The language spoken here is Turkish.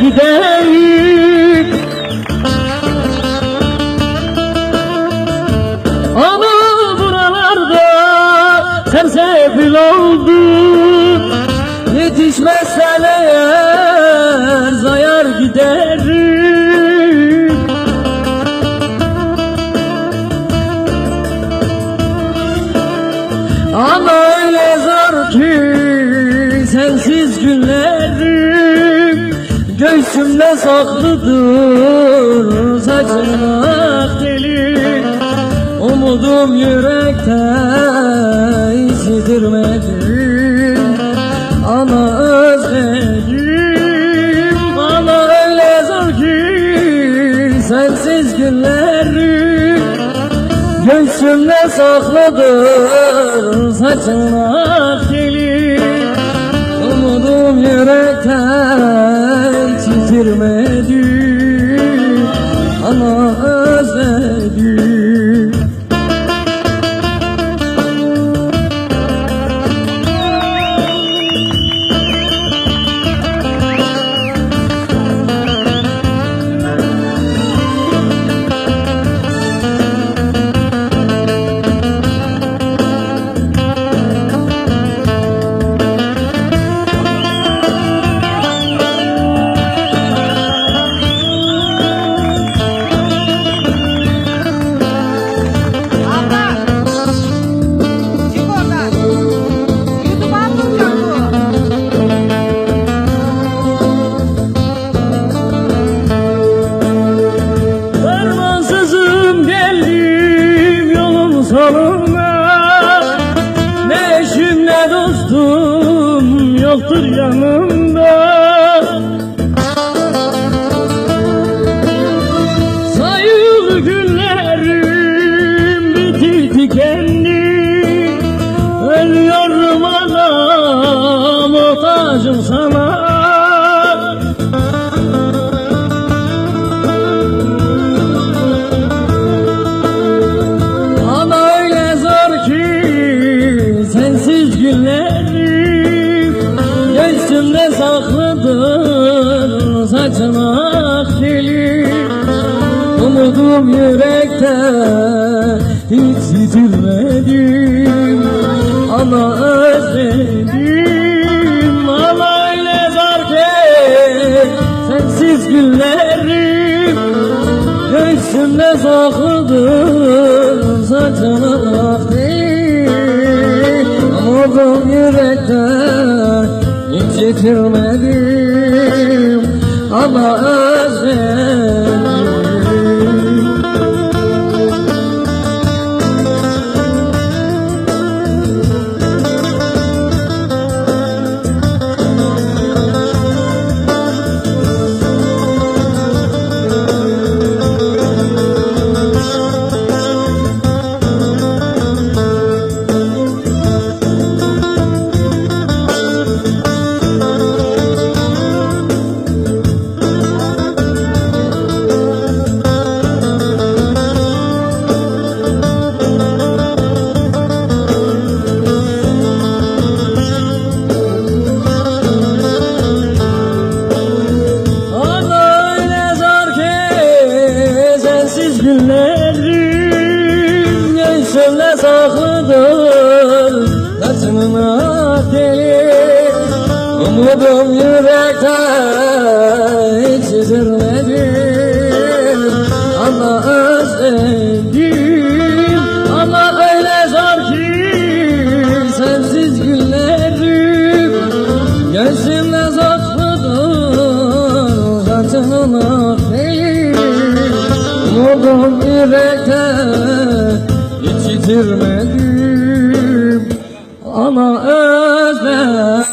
gideyim? Ana buralarda sersefil oldu Yetişmezsen eğer zayar giderim. Ama öyle zor ki günlerim Göğsümde saklıdır saçın ak deli. Umudum yürekte içidirmedim Ama özledim Ama öyle zor ki sensiz günlerim Göğsümde saklıdır saçın ak deli Umudum yürekte titremedi Ana Raman Göğsümde saklıdır saçın ak deli. Umudum yürekte hiç yitirmedim. Ama özledim Ama öyle sensiz günlerim. Göğsümde saklıdır saçın ak hiç yitirmedim Ama Saçının ak deli Umudum yürekte hiç üzülmedim. Ama özledim Ama öyle zor ki sensiz günlerim. Gözümde saklıdır saçının ak değil Umudum yürekte yitirmedim ana özlemim